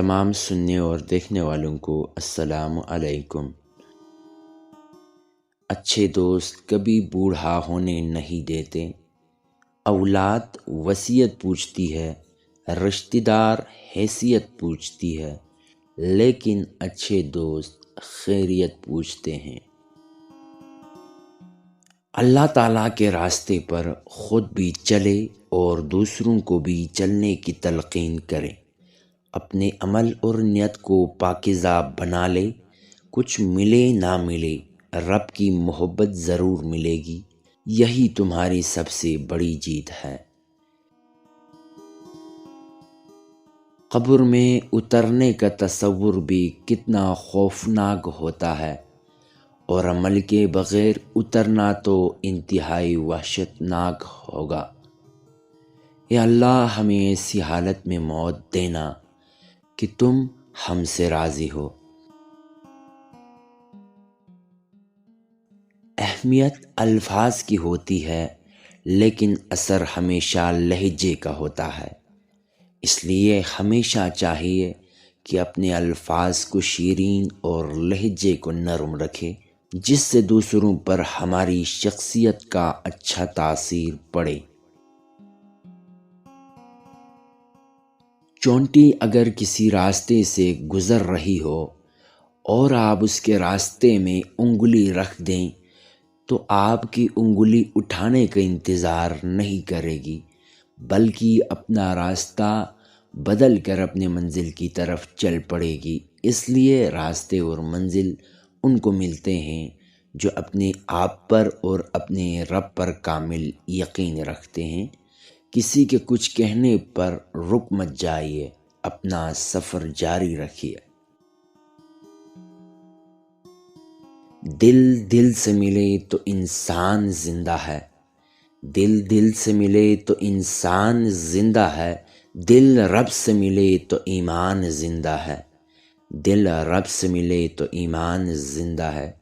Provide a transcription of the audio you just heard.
तमाम सुनने और देखने वालों को अस्सलाम अलैकुम। अच्छे दोस्त कभी बूढ़ा होने नहीं देते। औलाद वसीयत पूछती है, रिश्तेदार हैसियत पूछती है, लेकिन अच्छे दोस्त खैरियत पूछते हैं। अल्लाह ताला के रास्ते पर ख़ुद भी चले और दूसरों को भी चलने की तलकीन करें। अपने अमल और नियत को पाकिज़ा बना ले। कुछ मिले ना मिले, रब की मोहब्बत ज़रूर मिलेगी। यही तुम्हारी सबसे बड़ी जीत है। कब्र में उतरने का तस्वुर भी कितना खौफनाक होता है, और अमल के बग़ैर उतरना तो इंतहाई वहशतनाक होगा। या अल्लाह हमें ऐसी हालत में मौत देना कि तुम हमसे राज़ी हो। अहमियत अल्फाज की होती है, लेकिन असर हमेशा लहजे का होता है। इसलिए हमेशा चाहिए कि अपने अल्फाज को शीरीन और लहजे को नरम रखे, जिससे दूसरों पर हमारी शख्सियत का अच्छा तासीर पड़े। चौंटी अगर किसी रास्ते से गुज़र रही हो और आप उसके रास्ते में उंगली रख दें तो आपकी उंगली उठाने का इंतज़ार नहीं करेगी, बल्कि अपना रास्ता बदल कर अपने मंजिल की तरफ़ चल पड़ेगी। इसलिए रास्ते और मंजिल उनको मिलते हैं जो अपने आप पर और अपने रब पर कामिल यकीन रखते हैं। किसी के कुछ कहने पर रुक मत जाइए, अपना सफ़र जारी रखिए। दिल दिल से मिले तो इंसान ज़िंदा है। दिल दिल से मिले तो इंसान ज़िंदा है। दिल रब से मिले तो ईमान ज़िंदा है। दिल रब से मिले तो ईमान ज़िंदा है।